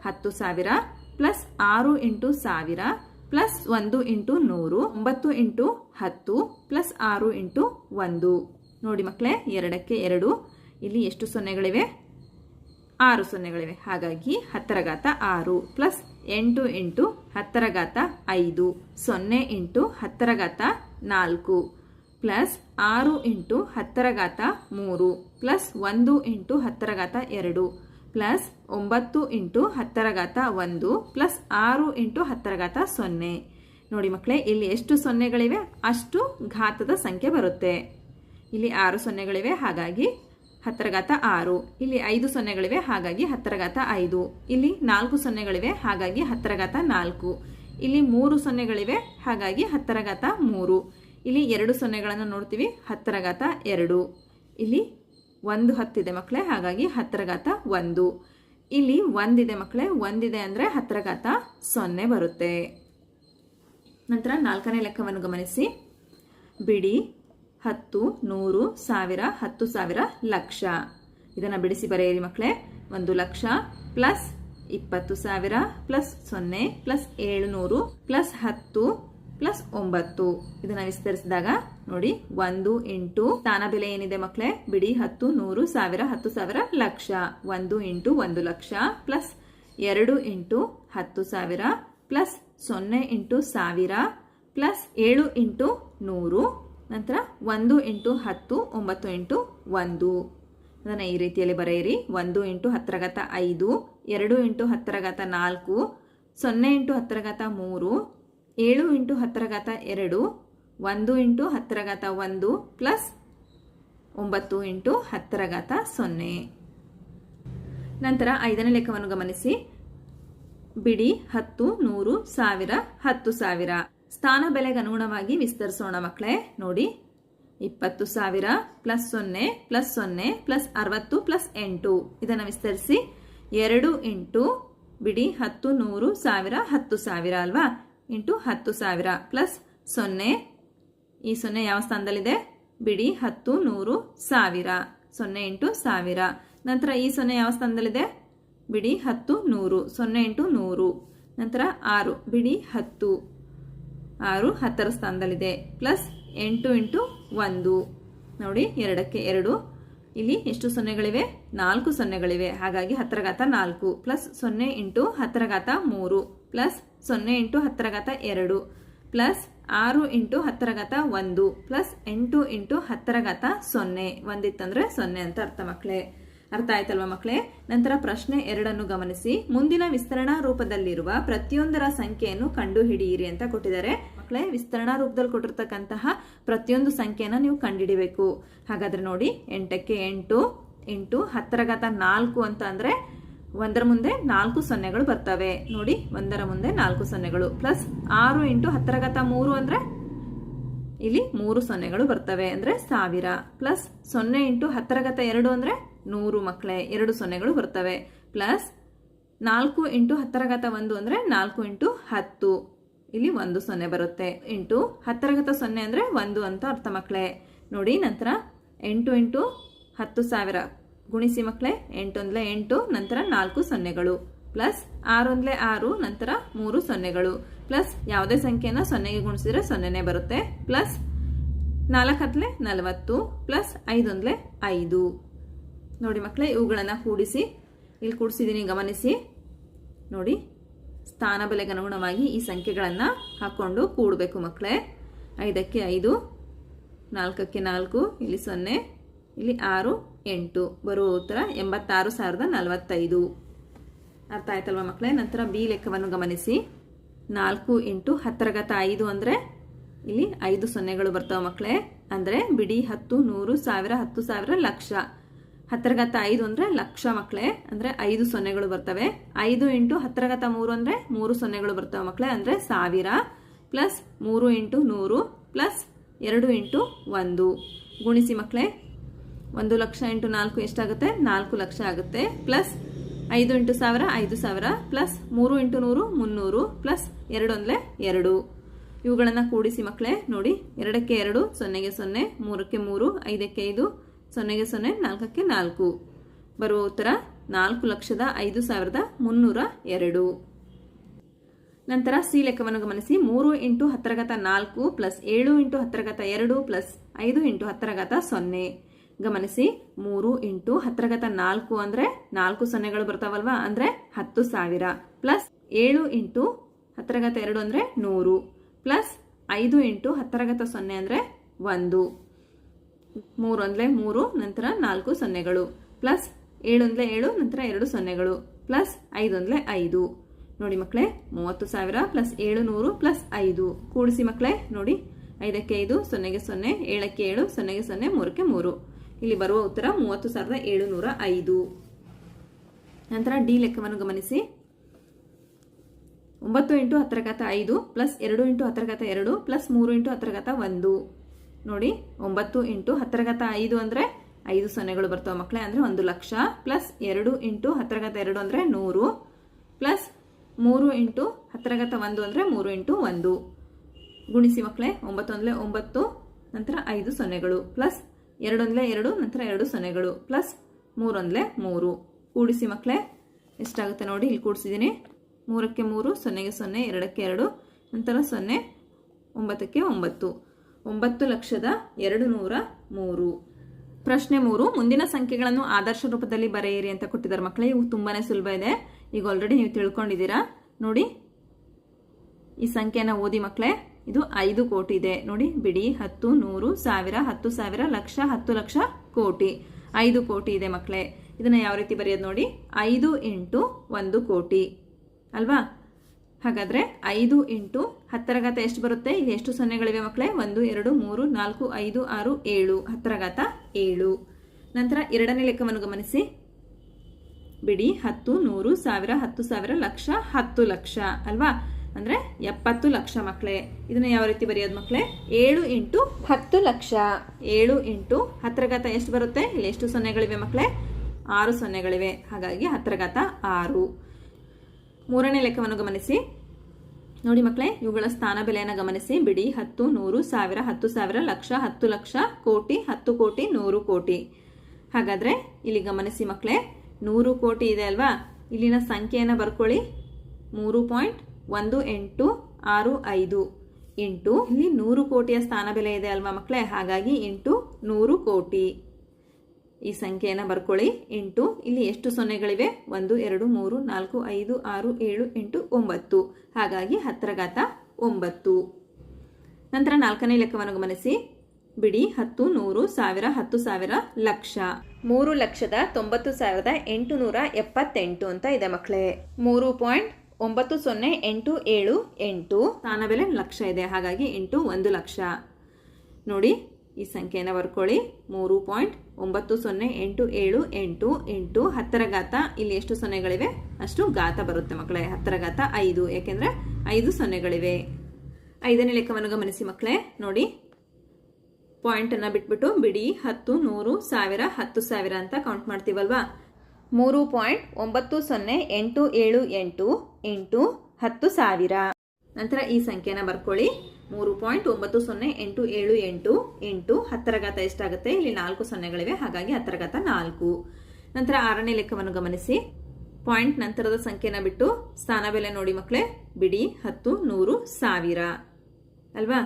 ಹತ್ತು ಸಾವಿರ, ಪ್ಲಸ್ ಆರು ಇಂಟು ಸಾವಿರ ಪ್ಲಸ್ ಒಂದು ಇಂಟು ನೂರು, ಒಂಬತ್ತು ಇಂಟು ಹತ್ತು, ಪ್ಲಸ್ ಆರು ಇಂಟು ಒಂದು. ನೋಡಿ ಮಕ್ಕಳೇ ಎರಡಕ್ಕೆ ಎರಡು. ಇಲ್ಲಿ ಎಷ್ಟು ಸೊನ್ನೆಗಳಿವೆ? ಆರು ಸೊನ್ನೆಗಳಿವೆ. ಹಾಗಾಗಿ ಹತ್ತರ ಘಾತ ಆರು ಪ್ಲಸ್ ಎಂಟು ಇಂಟು ಹತ್ತರ ಘಾತ ಐದು. ಸೊನ್ನೆ ಇಂಟು ಹತ್ತರ ಘಾತ ನಾಲ್ಕು ಪ್ಲಸ್ ಆರು ಇಂಟು ಹತ್ತರ ಘಾತ ಮೂರು ಪ್ಲಸ್ ಒಂದು ಇಂಟು ಹತ್ತರ ಘಾತ ಎರಡು. ಪ್ಲಸ್ ಒಂಬತ್ತು ಇಂಟು ಹತ್ತರ ಘಾತ ಒಂದು ಪ್ಲಸ್ ಆರು ಇಂಟು ಹತ್ತರ ಘಾತ ಸೊನ್ನೆ. ನೋಡಿ ಮಕ್ಕಳೇ, ಇಲ್ಲಿ ಎಷ್ಟು ಸೊನ್ನೆಗಳಿವೆ, ಅಷ್ಟು ಘಾತದ ಸಂಖ್ಯೆ ಬರುತ್ತೆ. ಇಲ್ಲಿ ಆರು ಸೊನ್ನೆಗಳಿವೆ, ಹಾಗಾಗಿ ಹತ್ತರ ಘಾತ ಆರು. ಇಲ್ಲಿ ಐದು ಸೊನ್ನೆಗಳಿವೆ, ಹಾಗಾಗಿ ಹತ್ತರ ಘಾತ ಐದು. ಇಲ್ಲಿ ನಾಲ್ಕು ಸೊನ್ನೆಗಳಿವೆ, ಹಾಗಾಗಿ ಹತ್ತರ ಘಾತ ನಾಲ್ಕು. ಇಲ್ಲಿ ಮೂರು ಸೊನ್ನೆಗಳಿವೆ, ಹಾಗಾಗಿ ಹತ್ತರ ಘಾತ ಮೂರು. ಇಲ್ಲಿ ಎರಡು ಸೊನ್ನೆಗಳನ್ನು ನೋಡ್ತೀವಿ ಹತ್ತರ ಘಾತ ಎರಡು. ಇಲ್ಲಿ ಒಂದು ಹತ್ತಿದೆ ಮಕ್ಕಳೇ, ಹಾಗಾಗಿ ಹತ್ತರ ಘಾತ ಒಂದು. ಇಲ್ಲಿ ಒಂದಿದೆ ಮಕ್ಕಳೇ, ಒಂದಿದೆ ಅಂದರೆ ಹತ್ತರ ಘಾತ ಸೊನ್ನೆ ಬರುತ್ತೆ. ನಂತರ ನಾಲ್ಕನೇ ಲೆಕ್ಕವನ್ನು ಗಮನಿಸಿ. ಬಿಡಿ, ಹತ್ತು, ನೂರು, ಸಾವಿರ, ಹತ್ತು ಸಾವಿರ ಲಕ್ಷ. ಇದನ್ನು ಬಿಡಿಸಿ ಬರೆಯಿರಿ ಮಕ್ಕಳೇ. ಒಂದು ಲಕ್ಷ ಪ್ಲಸ್ ಇಪ್ಪತ್ತು ಸಾವಿರ ಪ್ಲಸ್ ಸೊನ್ನೆ ಪ್ಲಸ್ ಏಳುನೂರು ಪ್ಲಸ್ ಹತ್ತು ಪ್ಲಸ್ ಒಂಬತ್ತು. ಇದನ್ನು ವಿಸ್ತರಿಸಿದಾಗ ನೋಡಿ, ಒಂದು ಇಂಟು ಸ್ಥಾನ ಬೆಲೆ ಏನಿದೆ ಮಕ್ಕಳೇ ಬಿಡಿ, ಹತ್ತು, ನೂರು, ಸಾವಿರ, ಹತ್ತು ಸಾವಿರ ಲಕ್ಷ. ಒಂದು ಇಂಟು ಒಂದು ಲಕ್ಷ ಪ್ಲಸ್ ಎರಡು ಇಂಟು ಹತ್ತು ಸಾವಿರ ಪ್ಲಸ್ ಸೊನ್ನೆ ಇಂಟು ಸಾವಿರ ಪ್ಲಸ್ ಏಳು ಇಂಟು ನೂರು. ನಂತರ ಒಂದು ಇಂಟು ಹತ್ತು, ಒಂಬತ್ತು ಇಂಟು ಒಂದು. ಅದನ್ನು ಈ ರೀತಿಯಲ್ಲಿ ಬರೆಯಿರಿ. ಒಂದು ಇಂಟು ಹತ್ತರ ಘಾತ ಐದು, ಎರಡು ಇಂಟು ಹತ್ತರ ಘಾತ ನಾಲ್ಕು, ಸೊನ್ನೆ ಇಂಟು ಹತ್ತರ ಘಾತ ಮೂರು, ಏಳು ಇಂಟು ಹತ್ತರ ಘಾತ ಎರಡು ಒಂದು ಇಂಟು ಹತ್ತರ ಘಾತ ಒಂದು ಪ್ಲಸ್ ಒಂಬತ್ತು ಇಂಟು ಹತ್ತರ ಘಾತ ಸೊನ್ನೆ. ನಂತರ ಐದನೇ ಲೆಕ್ಕವನ್ನು ಗಮನಿಸಿ. ಬಿಡಿ ಹತ್ತು, ನೂರು, ಸಾವಿರ, ಹತ್ತು ಸಾವಿರ. ಸ್ಥಾನ ಬೆಲೆಗೆ ಅನುಗುಣವಾಗಿ ವಿಸ್ತರಿಸೋಣ ಮಕ್ಕಳೇ, ನೋಡಿ. ಇಪ್ಪತ್ತು ಸಾವಿರ ಪ್ಲಸ್ ಸೊನ್ನೆ ಪ್ಲಸ್ ಸೊನ್ನೆ, ಪ್ಲಸ್ ಅರವತ್ತು, ಪ್ಲಸ್ ಎಂಟು. ಇದನ್ನು ವಿಸ್ತರಿಸಿ. ಎರಡು ಇಂಟು ಬಿಡಿ ಹತ್ತು, ನೂರು, ಸಾವಿರ, ಹತ್ತು ಸಾವಿರ ಅಲ್ವಾ? ಇಂಟು ಹತ್ತು ಸಾವಿರ ಪ್ಲಸ್ ಸೊನ್ನೆ ಈ ಸೊನ್ನೆ ಯಾವ ಸ್ಥಾನದಲ್ಲಿದೆ? ಬಿಡಿ, ಹತ್ತು, ನೂರು, ಸಾವಿರ. ಸೊನ್ನೆ ಇಂಟು ಸಾವಿರ. ನಂತರ ಈ ಸೊನ್ನೆ ಯಾವ ಸ್ಥಾನದಲ್ಲಿದೆ? ಬಿಡಿ, ಹತ್ತು, ನೂರು. ಸೊನ್ನೆ ಇಂಟು ನೂರು. ನಂತರ ಆರು, ಬಿಡಿ, ಹತ್ತು. ಆರು ಹತ್ತರ ಸ್ಥಾನದಲ್ಲಿದೆ. ಪ್ಲಸ್ ಎಂಟು ಇಂಟು ಒಂದು. ನೋಡಿ, ಎರಡಕ್ಕೆ ಎರಡು. ಇಲ್ಲಿ ಎಷ್ಟು ಸೊನ್ನೆಗಳಿವೆ? ನಾಲ್ಕು ಸೊನ್ನೆಗಳಿವೆ. ಹಾಗಾಗಿ ಹತ್ತರ ಘಾತ ನಾಲ್ಕು. ಪ್ಲಸ್ ಸೊನ್ನೆ ಇಂಟು ಹತ್ತರ ಘಾತ ಮೂರು. ಪ್ಲಸ್ ಸೊನ್ನೆ ಇಂಟು ಹತ್ತರ ಘಾತ ಎರಡು. ಪ್ಲಸ್ ಆರು ಇಂಟು ಹತ್ತರ ಘಾತ ಒಂದು ಪ್ಲಸ್ ಎಂಟು ಇಂಟು ಹತ್ತರ ಘಾತ ಸೊನ್ನೆ. ಒಂದಿತ್ತಂದ್ರೆ ಸೊನ್ನೆ ಅಂತ ಅರ್ಥ ಮಕ್ಕಳೇ ಅರ್ಥ ಆಯ್ತಲ್ವಾ ಮಕ್ಕಳೇ ನಂತರ ಪ್ರಶ್ನೆ ಎರಡನ್ನು ಗಮನಿಸಿ. ಮುಂದಿನ ವಿಸ್ತರಣಾ ರೂಪದಲ್ಲಿರುವ ಪ್ರತಿಯೊಂದರ ಸಂಖ್ಯೆಯನ್ನು ಕಂಡು ಹಿಡಿಯಿರಿ ಅಂತ ಕೊಟ್ಟಿದ್ದಾರೆ. ಮಕ್ಕಳೇ ವಿಸ್ತರಣಾ ರೂಪದಲ್ಲಿ ಕೊಟ್ಟಿರ್ತಕ್ಕಂತಹ ಪ್ರತಿಯೊಂದು ಸಂಖ್ಯೆಯನ್ನು ನೀವು ಕಂಡುಹಿಡಿಬೇಕು. ಹಾಗಾದ್ರೆ ನೋಡಿ, ಎಂಟಕ್ಕೆ ಎಂಟು ಎಂಟು ಹತ್ತರ ಘಾತ ನಾಲ್ಕು ಅಂತ ಅಂದ್ರೆ ಒಂದರ ಮುಂದೆ ನಾಲ್ಕು ಸೊನ್ನೆಗಳು ಬರ್ತವೆ. ನೋಡಿ, ಒಂದರ ಮುಂದೆ ನಾಲ್ಕು ಸೊನ್ನೆಗಳು. ಪ್ಲಸ್ ಆರು ಇಂಟು ಹತ್ತರ ಗತ ಮೂರು ಅಂದ್ರೆ ಇಲ್ಲಿ ಮೂರು ಸೊನ್ನೆಗಳು ಬರ್ತವೆ ಅಂದ್ರೆ ಸಾವಿರ. ಪ್ಲಸ್ ಸೊನ್ನೆ ಇಂಟು ಹತ್ತರ ಗತ ಎರಡು ಅಂದ್ರೆ ನೂರು ಮಕ್ಕಳೇ ಎರಡು ಸೊನ್ನೆಗಳು ಬರ್ತವೆ. ಪ್ಲಸ್ ನಾಲ್ಕು ಇಂಟು ಹತ್ತರ ಗತ ಒಂದು ಅಂದ್ರೆ ನಾಲ್ಕು ಇಂಟು ಹತ್ತು. ಇಲ್ಲಿ ಒಂದು ಸೊನ್ನೆ ಬರುತ್ತೆ. ಇಂಟು ಹತ್ತರ ಗತ ಸೊನ್ನೆ ಅಂದ್ರೆ ಒಂದು ಅಂತ ಅರ್ಥ ಮಕ್ಕಳೇ ನೋಡಿ, ನಂತರ ಎಂಟು ಇಂಟು ಹತ್ತು ಸಾವಿರ. ಗುಣಿಸಿ ಮಕ್ಕಳೇ ಎಂಟೊಂದ್ಲೆ ಎಂಟು, ನಂತರ ನಾಲ್ಕು ಸೊನ್ನೆಗಳು. ಪ್ಲಸ್ ಆರೊಂದ್ಲೆ ಆರು, ನಂತರ ಮೂರು ಸೊನ್ನೆಗಳು. ಪ್ಲಸ್ ಯಾವುದೇ ಸಂಖ್ಯೆನ ಸೊನ್ನೆಗೆ ಗುಣಿಸಿದ್ರೆ ಸೊನ್ನೆನೇ ಬರುತ್ತೆ. ಪ್ಲಸ್ ನಾಲ್ಕು ಹತ್ಲೆ ನಲವತ್ತು, ಪ್ಲಸ್ ಐದೊಂದ್ಲೆ ಐದು. ನೋಡಿ ಮಕ್ಕಳೇ ಇವುಗಳನ್ನು ಕೂಡಿಸಿ, ಇಲ್ಲಿ ಕೂಡಿಸಿದ್ದೀನಿ ಗಮನಿಸಿ. ನೋಡಿ, ಸ್ಥಾನ ಬೆಲೆಗೆ ಅನುಗುಣವಾಗಿ ಈ ಸಂಖ್ಯೆಗಳನ್ನು ಹಾಕ್ಕೊಂಡು ಕೂಡಬೇಕು ಮಕ್ಕಳೇ ಐದಕ್ಕೆ ಐದು, ನಾಲ್ಕಕ್ಕೆ ನಾಲ್ಕು, ಇಲ್ಲಿ ಸೊನ್ನೆ. ಇಲ್ಲಿ ಆರು, ಎಂಟು, ಬರುವ ಉತ್ತರ ಎಂಬತ್ತಾರು ಸಾವಿರದ ನಲವತ್ತೈದು. ಅರ್ಥ ಆಯ್ತಲ್ವಾ ಮಕ್ಕಳೇ? ನಂತರ ಬಿ ಲೆಕ್ಕವನ್ನು ಗಮನಿಸಿ. ನಾಲ್ಕು ಎಂಟು ಹತ್ತರ ಗತ ಐದು ಅಂದರೆ ಇಲ್ಲಿ ಐದು ಸೊನ್ನೆಗಳು ಬರ್ತವೆ ಮಕ್ಕಳೇ. ಅಂದರೆ ಬಿಡಿ ಹತ್ತು, ನೂರು, ಸಾವಿರ, ಹತ್ತು ಸಾವಿರ, ಲಕ್ಷ. ಹತ್ತರ ಘಾತ ಐದು ಅಂದರೆ ಲಕ್ಷ ಮಕ್ಕಳೇ. ಅಂದರೆ ಐದು ಸೊನ್ನೆಗಳು ಬರ್ತವೆ. ಐದು ಇಂಟು ಹತ್ತರಗತ ಮೂರು ಅಂದರೆ ಮೂರು ಸೊನ್ನೆಗಳು ಬರ್ತವೆ ಮಕ್ಕಳೇ. ಅಂದರೆ ಸಾವಿರ ಪ್ಲಸ್ ಮೂರು ಇಂಟು ನೂರು ಪ್ಲಸ್ ಎರಡು ಇಂಟು ಒಂದು. ಗುಣಿಸಿ ಮಕ್ಕಳೇ. ಒಂದು ಲಕ್ಷ ಇಂಟು ನಾಲ್ಕು ಎಷ್ಟಾಗುತ್ತೆ? ನಾಲ್ಕು ಲಕ್ಷ ಆಗುತ್ತೆ. ಪ್ಲಸ್ ಐದು ಇಂಟು ಸಾವಿರ, ಐದು ಸಾವಿರ. ಪ್ಲಸ್ ಮೂರು ಇಂಟು ನೂರು, ಮುನ್ನೂರು. ಪ್ಲಸ್ ಎರಡು ಅಂದರೆ ಎರಡು. ಇವುಗಳನ್ನು ಕೂಡಿಸಿ ಮಕ್ಕಳೇ ನೋಡಿ. ಎರಡಕ್ಕೆ ಎರಡು, ಸೊನ್ನೆಗೆ ಸೊನ್ನೆ. ಮೂರಕ್ಕೆ ಮೂರು, ಐದಕ್ಕೆ ಐದು, ಸೊನ್ನೆಗೆ ಸೊನ್ನೆ, ನಾಲ್ಕಕ್ಕೆ ನಾಲ್ಕು. ಬರುವ ಉತ್ತರ, ನಾಲ್ಕು ಲಕ್ಷದ ಐದು ಸಾವಿರದ ಮುನ್ನೂರ ಎರಡು. ನಂತರ ಸಿ ಲೆಕ್ಕವನ್ನು ಗಮನಿಸಿ. ಮೂರು ಇಂಟು ಹತ್ತರಗತ ನಾಲ್ಕು, ಪ್ಲಸ್ ಏಳು ಇಂಟು ಹತ್ತರಗತ ಎರಡು, ಪ್ಲಸ್ ಐದು ಇಂಟು ಹತ್ತರಗತ ಸೊನ್ನೆ. ಗಮನಿಸಿ, ಮೂರು ಇಂಟು ಹತ್ತರಗತ ನಾಲ್ಕು ಅಂದರೆ ನಾಲ್ಕು ಸೊನ್ನೆಗಳು ಬರ್ತಾವಲ್ವಾ? ಅಂದರೆ ಹತ್ತು ಸಾವಿರ. ಪ್ಲಸ್ ಏಳು ಇಂಟು ಹತ್ತರಗತ ಎರಡು ಅಂದರೆ ನೂರು. ಪ್ಲಸ್ ಐದು ಇಂಟು ಹತ್ತರಗತ ಸೊನ್ನೆ ಅಂದರೆ ಒಂದು. ಮೂರು ಅಂದರೆ ಮೂರು, ನಂತರ ನಾಲ್ಕು ಸೊನ್ನೆಗಳು. ಪ್ಲಸ್ ಏಳು ಅಂದರೆ ಏಳು, ನಂತರ ಎರಡು ಸೊನ್ನೆಗಳು. ಪ್ಲಸ್ ಐದು ಅಂದರೆ ಐದು. ನೋಡಿ ಮಕ್ಕಳೇ, ಮೂವತ್ತು ಸಾವಿರ ಪ್ಲಸ್ ಏಳು ನೂರು ಪ್ಲಸ್ ಐದು. ಕೂಡಿಸಿ ಮಕ್ಕಳೇ, ನೋಡಿ. ಐದಕ್ಕೆ ಐದು, ಸೊನ್ನೆಗೆ ಸೊನ್ನೆ, ಏಳಕ್ಕೆ ಏಳು, ಸೊನ್ನೆಗೆ ಸೊನ್ನೆ, ಮೂರಕ್ಕೆ ಮೂರು. ಇಲ್ಲಿ ಬರುವ ಉತ್ತರ ಮೂವತ್ತು ಸಾವಿರದ ಏಳುನೂರ ಐದು. ನಂತರ ಡಿ ಲೆಕ್ಕವನ್ನು ಗಮನಿಸಿ. ಒಂಬತ್ತು ಇಂಟು ಹತ್ತರ ಘಾತ ಐದು ಪ್ಲಸ್ ಎರಡು ಇಂಟು ಹತ್ತರ ಘಾತ ಎರಡು ಪ್ಲಸ್ ಮೂರು ಇಂಟು ಹತ್ತರ ಘಾತ ಒಂದು. ನೋಡಿ, ಒಂಬತ್ತು ಇಂಟು ಹತ್ತರ ಘಾತ ಐದು ಅಂದರೆ ಐದು ಸೊನ್ನೆಗಳು ಬರ್ತವೆ ಮಕ್ಕಳೇ ಅಂದರೆ ಒಂದು ಲಕ್ಷ ಪ್ಲಸ್ ಎರಡು ಇಂಟು ಹತ್ತರ ಘಾತ ಎರಡು ಅಂದರೆ ನೂರು ಪ್ಲಸ್ ಮೂರು ಇಂಟು ಹತ್ತರ ಘಾತ ಒಂದು ಅಂದರೆ ಮೂರು ಇಂಟು ಒಂದು. ಗುಣಿಸಿ ಮಕ್ಕಳೇ, ಒಂಬತ್ತು ಒಂದಲೇ ಒಂಬತ್ತು, ನಂತರ ಐದು ಸೊನ್ನೆಗಳು ಪ್ಲಸ್ ಎರಡೊಂದಲೇ ಎರಡು, ನಂತರ ಎರಡು ಸೊನ್ನೆಗಳು, ಪ್ಲಸ್ ಮೂರೊಂದಲೇ ಮೂರು. ಕೂಡಿಸಿ ಮಕ್ಕಳೇ ಎಷ್ಟಾಗುತ್ತೆ ನೋಡಿ, ಇಲ್ಲಿ ಕೂಡಿಸಿದ್ದೀನಿ. ಮೂರಕ್ಕೆ ಮೂರು, ಸೊನ್ನೆಗೆ ಸೊನ್ನೆ, ಎರಡಕ್ಕೆ ಎರಡು, ನಂತರ ಸೊನ್ನೆ, ಒಂಬತ್ತಕ್ಕೆ ಒಂಬತ್ತು. ಒಂಬತ್ತು ಲಕ್ಷದ ಎರಡು ನೂರ ಮೂರು. ಪ್ರಶ್ನೆ ಮೂರು, ಮುಂದಿನ ಸಂಖ್ಯೆಗಳನ್ನು ಆದರ್ಶ ರೂಪದಲ್ಲಿ ಬರೆಯಿರಿ ಅಂತ ಕೊಟ್ಟಿದ್ದಾರೆ ಮಕ್ಕಳೇ ಇವು ತುಂಬಾನೇ ಸುಲಭ ಇದೆ. ಈಗ ಆಲ್ರೆಡಿ ನೀವು ತಿಳ್ಕೊಂಡಿದ್ದೀರಾ? ನೋಡಿ, ಈ ಸಂಖ್ಯೆನ ಓದಿ ಮಕ್ಕಳೇ ಇದು ಐದು ಕೋಟಿ ಇದೆ. ನೋಡಿ, ಬಿಡಿ, ಹತ್ತು, ನೂರು, ಸಾವಿರ, ಹತ್ತು ಸಾವಿರ, ಲಕ್ಷ, ಹತ್ತು ಲಕ್ಷ ಕೋಟಿ. ಐದು ಕೋಟಿ ಇದೆ ಮಕ್ಕಳೇ ಇದನ್ನ ಯಾವ ರೀತಿ ಬರೆಯೋದು ನೋಡಿ? ಐದು ಇಂಟು ಒಂದು ಕೋಟಿ. ಅಲ್ವಾ? ಹಾಗಾದ್ರೆ ಐದು ಇಂಟು ಹತ್ತರ ಘಾತ ಎಷ್ಟು ಬರುತ್ತೆ? ಇಲ್ಲಿ ಎಷ್ಟು ಸೊನ್ನೆಗಳಿವೆ ಮಕ್ಕಳೇ ಒಂದು, ಎರಡು, ಮೂರು, ನಾಲ್ಕು, ಐದು, ಆರು, ಏಳು. ಹತ್ತರ ಘಾತ ಏಳು. ನಂತರ ಎರಡನೇ ಲೆಕ್ಕವನ್ನು ಗಮನಿಸಿ. ಬಿಡಿ, ಹತ್ತು, ನೂರು, ಸಾವಿರ, ಹತ್ತು ಸಾವಿರ, ಲಕ್ಷ, ಹತ್ತು ಲಕ್ಷ. ಅಲ್ವಾ? ಅಂದ್ರೆ ಎಪ್ಪತ್ತು ಲಕ್ಷ ಮಕ್ಕಳೇ ಇದನ್ನ ಯಾವ ರೀತಿ ಬರೆಯೋದು ಮಕ್ಕಳೇ ಏಳು ಇಂಟು ಹತ್ತು ಲಕ್ಷ. ಏಳು ಇಂಟು ಹತ್ತರ ಘಾತ ಎಷ್ಟು ಬರುತ್ತೆ? ಇಲ್ಲಿ ಎಷ್ಟು ಸೊನ್ನೆಗಳಿವೆ ಮಕ್ಕಳೇ ಆರು ಸೊನ್ನೆಗಳಿವೆ. ಹಾಗಾಗಿ ಹತ್ತರ ಘಾತ ಆರು. ಮೂರನೇ ಲೆಕ್ಕವನ್ನು ಗಮನಿಸಿ. ನೋಡಿ ಮಕ್ಕಳೇ ಇವುಗಳ ಸ್ಥಾನ ಬೆಲೆಯನ್ನು ಗಮನಿಸಿ. ಬಿಡಿ ಹತ್ತು ನೂರು ಸಾವಿರ ಹತ್ತು ಸಾವಿರ ಲಕ್ಷ ಹತ್ತು ಲಕ್ಷ ಕೋಟಿ ಹತ್ತು ಕೋಟಿ ನೂರು ಕೋಟಿ. ಹಾಗಾದ್ರೆ ಇಲ್ಲಿ ಗಮನಿಸಿ ಮಕ್ಕಳೇ ನೂರು ಕೋಟಿ ಇದೆ ಅಲ್ವಾ? ಇಲ್ಲಿನ ಸಂಖ್ಯೆಯನ್ನು ಬರ್ಕೊಳ್ಳಿ. ಮೂರು ಪಾಯಿಂಟ್ ಒಂದು ಎಂಟು ಆರು ಐದು ಇಂಟು ಇಲ್ಲಿ ನೂರು ಕೋಟಿಯ ಸ್ಥಾನ ಬೆಲೆ ಇದೆ ಅಲ್ವಾ ಮಕ್ಕಳೇ? ಹಾಗಾಗಿ ಇಂಟು ನೂರು ಕೋಟಿ. ಈ ಸಂಖ್ಯೆಯನ್ನು ಬರ್ಕೊಳ್ಳಿ. ಎಂಟು, ಇಲ್ಲಿ ಎಷ್ಟು ಸೊನ್ನೆಗಳಿವೆ? ಒಂದು, ಎರಡು, ಮೂರು, ನಾಲ್ಕು, ಐದು, ಆರು, ಏಳು, ಎಂಟು, ಒಂಬತ್ತು. ಹಾಗಾಗಿ ಹತ್ತರ ಘಾತ ಒಂಬತ್ತು. ನಂತರ ನಾಲ್ಕನೇ ಲೆಕ್ಕವನ್ನು ಗಮನಿಸಿ. ಬಿಡಿ, ಹತ್ತು, ನೂರು, ಸಾವಿರ, ಹತ್ತು ಸಾವಿರ ಲಕ್ಷ. ಮೂರು ಲಕ್ಷದ ತೊಂಬತ್ತು ಸಾವಿರದ ಎಂಟು ನೂರ ಎಪ್ಪತ್ತೆಂಟು ಅಂತ ಇದೆ ಮಕ್ಕಳೇ. ಮೂರು ಪಾಯಿಂಟ್ ಒಂಬತ್ತು ಸೊನ್ನೆ ಎಂಟು ಏಳು ಎಂಟು. ಸ್ಥಾನ ಬೆಲೆ ಲಕ್ಷ ಇದೆ, ಹಾಗಾಗಿ ಎಂಟು ಒಂದು ಲಕ್ಷ. ನೋಡಿ, ಈ ಸಂಖ್ಯೆಯನ್ನು ಬರ್ಕೊಳ್ಳಿ. ಮೂರು ಪಾಯಿಂಟ್ ಒಂಬತ್ತು ಸೊನ್ನೆ ಎಂಟು ಏಳು ಎಂಟು ಎಂಟು. ಹತ್ತರ ಘಾತ ಇಲ್ಲಿ ಎಷ್ಟು ಸೊನ್ನೆಗಳಿವೆ? ಅಷ್ಟು ಘಾತ ಬರುತ್ತೆ ಮಕ್ಕಳೇ ಹತ್ತರ ಘಾತ ಐದು, ಯಾಕೆಂದ್ರೆ ಐದು ಸೊನ್ನೆಗಳಿವೆ. ಐದನೇ ಲೆಕ್ಕವನ್ನು ಗಮನಿಸಿ ಮಕ್ಕಳೇ, ನೋಡಿ. ಪಾಯಿಂಟನ್ನು ಬಿಟ್ಬಿಟ್ಟು ಬಿಡಿ, ಹತ್ತು, ನೂರು, ಸಾವಿರ, ಹತ್ತು ಸಾವಿರ ಅಂತ ಕೌಂಟ್ ಮಾಡ್ತೀವಲ್ವಾ? ಮೂರು ಪಾಯಿಂಟ್ ಒಂಬತ್ತು ಸೊನ್ನೆ ಎಂಟು ಏಳು ಎಂಟು ಎಂಟು ಹತ್ತು ಸಾವಿರ. ನಂತರ ಈ ಸಂಖ್ಯೆನ ಬರ್ಕೊಳ್ಳಿ. ಮೂರು ಪಾಯಿಂಟ್ ಒಂಬತ್ತು ಸೊನ್ನೆ ಎಂಟು ಏಳು ಎಂಟು ಎಂಟು ಹತ್ತರ ಘಾತ ಎಷ್ಟಾಗುತ್ತೆ? ಇಲ್ಲಿ ನಾಲ್ಕು ಸೊನ್ನೆಗಳಿವೆ, ಹಾಗಾಗಿ ಹತ್ತರ ಘಾತ ನಾಲ್ಕು. ನಂತರ ಆರನೇ ಲೆಕ್ಕವನ್ನು ಗಮನಿಸಿ. ಪಾಯಿಂಟ್ ನಂತರದ ಸಂಖ್ಯೆನ ಬಿಟ್ಟು ಸ್ಥಾನ ಬೆಲೆ ನೋಡಿ ಮಕ್ಕಳೇ ಬಿಡಿ, ಹತ್ತು, ನೂರು, ಸಾವಿರ. ಅಲ್ವಾ?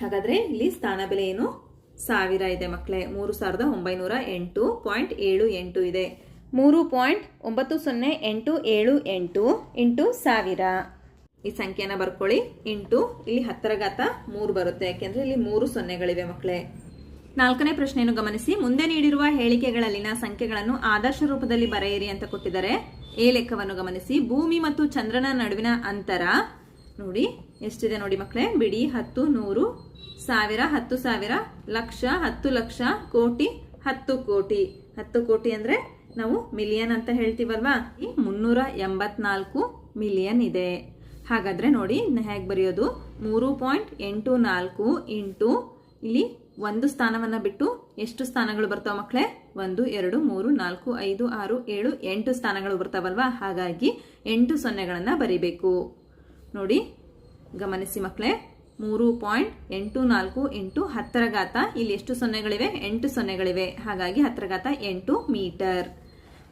ಹಾಗಾದರೆ ಇಲ್ಲಿ ಸ್ಥಾನ ಬೆಲೆ ಏನು? ಸಾವಿರ ಇದೆ ಮಕ್ಕಳೇ ಮೂರು ಸಾವಿರದ ಒಂಬೈನೂರ ಎಂಟು ಪಾಯಿಂಟ್ ಏಳು ಎಂಟು ಇದೆ. ಮೂರು ಪಾಯಿಂಟ್ ಒಂಬತ್ತು ಸೊನ್ನೆ ಎಂಟು ಏಳು ಎಂಟು ಇಂಟು ಸಾವಿರ. ಈ ಸಂಖ್ಯೆನ ಬರ್ಕೊಳ್ಳಿ. ಇಂಟು, ಇಲ್ಲಿ ಹತ್ತರ ಘಾತ ಮೂರು ಬರುತ್ತೆ. ಯಾಕೆಂದ್ರೆ ಇಲ್ಲಿ ಮೂರು ಸೊನ್ನೆಗಳಿವೆ ಮಕ್ಕಳೇ ನಾಲ್ಕನೇ ಪ್ರಶ್ನೆಯನ್ನು ಗಮನಿಸಿ. ಮುಂದೆ ನೀಡಿರುವ ಹೇಳಿಕೆಗಳಲ್ಲಿನ ಸಂಖ್ಯೆಗಳನ್ನು ಆದರ್ಶ ರೂಪದಲ್ಲಿ ಬರೆಯಿರಿ ಅಂತ ಕೊಟ್ಟಿದ್ದಾರೆ. ಎ ಲೆಕ್ಕವನ್ನು ಗಮನಿಸಿ. ಭೂಮಿ ಮತ್ತು ಚಂದ್ರನ ನಡುವಿನ ಅಂತರ. ನೋಡಿ, ಎಷ್ಟಿದೆ ನೋಡಿ ಮಕ್ಕಳೇ ಬಿಡಿ, ಹತ್ತು, ನೂರು ಸಾವಿರ, ಹತ್ತು ಸಾವಿರ, ಲಕ್ಷ, ಹತ್ತು ಲಕ್ಷ, ಕೋಟಿ, ಹತ್ತು ಕೋಟಿ. ಹತ್ತು ಕೋಟಿ ಅಂದ್ರೆ ನಾವು ಮಿಲಿಯನ್ ಅಂತ ಹೇಳ್ತೀವಲ್ವಾ? ಈ ಮುನ್ನೂರ ಎಂಬತ್ನಾಲ್ಕು ಮಿಲಿಯನ್ ಇದೆ. ಹಾಗಾದ್ರೆ ನೋಡಿ ಹೇಗೆ ಬರೆಯೋದು? ಮೂರು ಪಾಯಿಂಟ್ ಎಂಟು ನಾಲ್ಕು ಇಂಟು ಇಲ್ಲಿ ಒಂದು ಸ್ಥಾನವನ್ನ ಬಿಟ್ಟು ಎಷ್ಟು ಸ್ಥಾನಗಳು ಬರ್ತಾವ ಮಕ್ಕಳೇ ಒಂದು, ಎರಡು, ಮೂರು, ನಾಲ್ಕು, ಐದು, ಆರು, ಏಳು, ಎಂಟು ಸ್ಥಾನಗಳು ಬರ್ತಾವಲ್ವಾ? ಹಾಗಾಗಿ ಎಂಟು ಸೊನ್ನೆಗಳನ್ನ ಬರಿಬೇಕು. ನೋಡಿ, ಗಮನಿಸಿ ಮಕ್ಕಳೇ ಮೂರು ಪಾಯಿಂಟ್ ಎಂಟು ನಾಲ್ಕು ಎಂಟು ಹತ್ತರ ಘಾತ. ಇಲ್ಲಿ ಎಷ್ಟು ಸೊನ್ನೆಗಳಿವೆ? ಎಂಟು ಸೊನ್ನೆಗಳಿವೆ. ಹಾಗಾಗಿ ಹತ್ತರ ಘಾತ ಎಂಟು ಮೀಟರ್.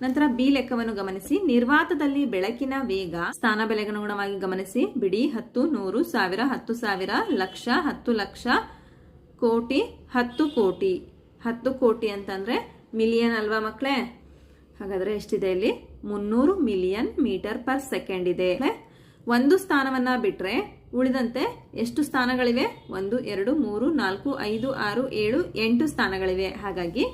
ನಂತರ ಬಿ ಲೆಕ್ಕವನ್ನು ಗಮನಿಸಿ. ನಿರ್ವಾತದಲ್ಲಿ ಬೆಳಕಿನ ವೇಗ ಸ್ಥಾನ ಬೆಲೆಗನುಗುಣವಾಗಿ ಗಮನಿಸಿ. ಬಿಡಿ ಹತ್ತು, ನೂರು, ಸಾವಿರ, ಹತ್ತು ಸಾವಿರ, ಲಕ್ಷ, ಹತ್ತು ಲಕ್ಷ, ಕೋಟಿ, ಹತ್ತು ಕೋಟಿ. ಹತ್ತು ಕೋಟಿ ಅಂತಂದ್ರೆ ಮಿಲಿಯನ್ ಅಲ್ವಾ ಮಕ್ಕಳೇ ಹಾಗಾದ್ರೆ ಎಷ್ಟಿದೆ ಇಲ್ಲಿ? ಮುನ್ನೂರು ಮಿಲಿಯನ್ ಮೀಟರ್ ಪರ್ ಸೆಕೆಂಡ್ ಇದೆ. ಒಂದು ಸ್ಥಾನವನ್ನ ಬಿಟ್ರೆ ಉಳಿದಂತೆ ಎಷ್ಟು ಸ್ಥಾನಗಳಿವೆ? ಒಂದು, ಎರಡು, ಮೂರು, ನಾಲ್ಕು, ಐದು, ಆರು, ಏಳು, ಎಂಟು ಸ್ಥಾನಗಳಿವೆ. ಹಾಗಾಗಿ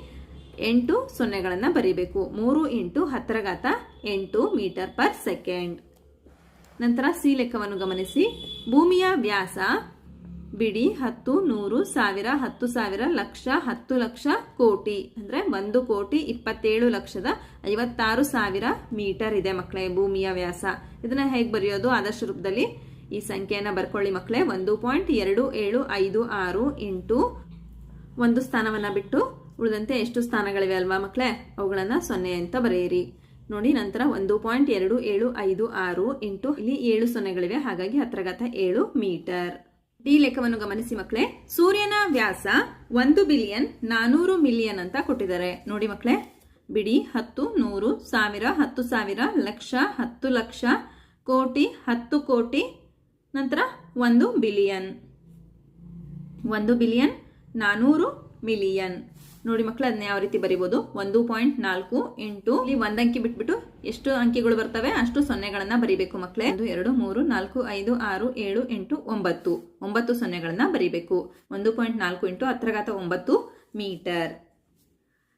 ಎಂಟು ಸೊನ್ನೆಗಳನ್ನು ಬರೀಬೇಕು. ಮೂರು ಇಂಟು ಹತ್ತರ ಘಾತ ಎಂಟು ಮೀಟರ್ ಪರ್ ಸೆಕೆಂಡ್. ನಂತರ ಸಿ ಲೆಕ್ಕವನ್ನು ಗಮನಿಸಿ. ಭೂಮಿಯ ವ್ಯಾಸ ಬಿಡಿ ಹತ್ತು, ನೂರು, ಸಾವಿರ, ಹತ್ತು ಸಾವಿರ, ಲಕ್ಷ, ಹತ್ತು ಲಕ್ಷ ಕೋಟಿ. ಅಂದ್ರೆ ಒಂದು ಕೋಟಿ ಇಪ್ಪತ್ತೇಳು ಲಕ್ಷದ ಐವತ್ತಾರು ಸಾವಿರ ಮೀಟರ್ ಇದೆ ಮಕ್ಕಳೇ ಭೂಮಿಯ ವ್ಯಾಸ. ಇದನ್ನ ಹೇಗೆ ಬರೆಯೋದು? ಆದರ್ಶ ರೂಪದಲ್ಲಿ ಈ ಸಂಖ್ಯೆಯನ್ನು ಬರ್ಕೊಳ್ಳಿ ಮಕ್ಕಳೇ. ಒಂದು ಪಾಯಿಂಟ್ ಎರಡು ಏಳು ಐದು ಆರು ಇಂಟು ಒಂದು ಸ್ಥಾನವನ್ನು ಬಿಟ್ಟು ಉಳಿದಂತೆ ಎಷ್ಟು ಸ್ಥಾನಗಳಿವೆ ಅಲ್ವಾ ಮಕ್ಕಳೇ? ಅವುಗಳನ್ನು ಸೊನ್ನೆ ಅಂತ ಬರೆಯಿರಿ. ನೋಡಿ ನಂತರ ಒಂದು ಪಾಯಿಂಟ್ ಎರಡು ಏಳು ಐದು ಆರು ಇಂಟು ಇಲ್ಲಿ ಏಳು ಸೊನ್ನೆಗಳಿವೆ. ಹಾಗಾಗಿ ಹತ್ರಗತ ಏಳು ಮೀಟರ್. ಈ ಲೆಕ್ಕವನ್ನು ಗಮನಿಸಿ ಮಕ್ಕಳೇ. ಸೂರ್ಯನ ವ್ಯಾಸ ಒಂದು ಬಿಲಿಯನ್ ನಾನೂರು ಮಿಲಿಯನ್ ಅಂತ ಕೊಟ್ಟಿದ್ದಾರೆ. ನೋಡಿ ಮಕ್ಕಳೇ. ಬಿಡಿ ಹತ್ತು, ನೂರು, ಸಾವಿರ, ಹತ್ತು ಸಾವಿರ, ಲಕ್ಷ, ಹತ್ತು ಲಕ್ಷ, ಕೋಟಿ, ಹತ್ತು ಕೋಟಿ ನಂತರ ಒಂದು ಬಿಲಿಯನ್. ಒಂದು ಬಿಲಿಯನ್ ನಾನೂರು ಮಿಲಿಯನ್. ನೋಡಿ ಮಕ್ಕಳು ಅದನ್ನ ಯಾವ ರೀತಿ ಬರಿಬೋದು? ಒಂದು ಪಾಯಿಂಟ್ ನಾಲ್ಕು ಎಂಟು ಇಲ್ಲಿ ಒಂದ್ ಅಂಕಿ ಬಿಟ್ಬಿಟ್ಟು ಎಷ್ಟು ಅಂಕಿಗಳು ಬರ್ತವೆ? ಅಷ್ಟು ಸೊನ್ನೆಗಳನ್ನ ಬರಿಬೇಕು ಮಕ್ಕಳೇ ಒಂದು, ಎರಡು, ಮೂರು, ನಾಲ್ಕು, ಐದು, ಆರು, ಏಳು, ಎಂಟು, ಒಂಬತ್ತು. ಒಂಬತ್ತು ಸೊನ್ನೆಗಳನ್ನ ಬರಿಬೇಕು. ಒಂದು ಪಾಯಿಂಟ್ ನಾಲ್ಕು ಇಂಟು ಹತ್ರಘಾತ ಒಂಬತ್ತು ಮೀಟರ್.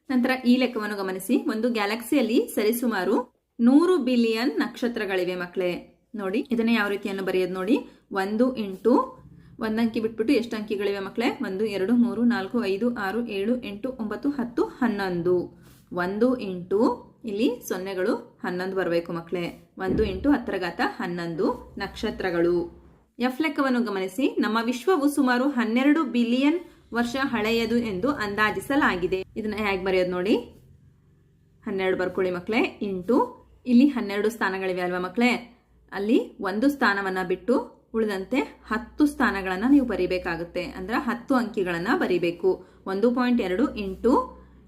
ನಂತರ ಈ ಲೆಕ್ಕವನ್ನು ಗಮನಿಸಿ. ಒಂದು ಗ್ಯಾಲಕ್ಸಿಯಲ್ಲಿ ಸರಿಸುಮಾರು ನೂರು ಬಿಲಿಯನ್ ನಕ್ಷತ್ರಗಳಿವೆ ಮಕ್ಕಳೇ ನೋಡಿ, ಇದನ್ನ ಯಾವ ರೀತಿಯನ್ನು ಬರೆಯೋದು ನೋಡಿ. ಒಂದು ಇಂಟು ಅಂಕಿ ಬಿಟ್ಬಿಟ್ಟು ಎಷ್ಟು ಅಂಕಿಗಳಿವೆ ಮಕ್ಕಳೇ ಒಂದು, ಎರಡು, ಮೂರು, ನಾಲ್ಕು, ಐದು, ಆರು, ಏಳು, ಎಂಟು, ಒಂಬತ್ತು, ಹತ್ತು, ಹನ್ನೊಂದು. ಒಂದು ಇಂಟು ಇಲ್ಲಿ ಸೊನ್ನೆಗಳು ಹನ್ನೊಂದು ಬರಬೇಕು ಮಕ್ಕಳೇ ಒಂದು ಇಂಟು ಹತ್ತರಘಾತ ಹನ್ನೊಂದು ನಕ್ಷತ್ರಗಳು. ಎಫ್ ಲೆಕ್ಕವನ್ನು ಗಮನಿಸಿ. ನಮ್ಮ ವಿಶ್ವವು ಸುಮಾರು ಹನ್ನೆರಡು ಬಿಲಿಯನ್ ವರ್ಷ ಹಳೆಯದು ಎಂದು ಅಂದಾಜಿಸಲಾಗಿದೆ. ಇದನ್ನ ಹೇಗೆ ಬರೆಯೋದು ನೋಡಿ. ಹನ್ನೆರಡು ಬರ್ಕೊಳ್ಳಿ ಮಕ್ಕಳೇ ಇಂಟು ಇಲ್ಲಿ ಹನ್ನೆರಡು ಸ್ಥಾನಗಳಿವೆ ಅಲ್ವಾ ಮಕ್ಕಳೇ ಅಲ್ಲಿ ಒಂದು ಸ್ಥಾನವನ್ನು ಬಿಟ್ಟು ಉಳಿದಂತೆ ಹತ್ತು ಸ್ಥಾನಗಳನ್ನು ನೀವು ಬರಿಬೇಕಾಗುತ್ತೆ. ಅಂದ್ರೆ ಹತ್ತು ಅಂಕಿಗಳನ್ನು ಬರಿಬೇಕು. ಒಂದು ಪಾಯಿಂಟ್ ಎರಡು ಇಂಟು,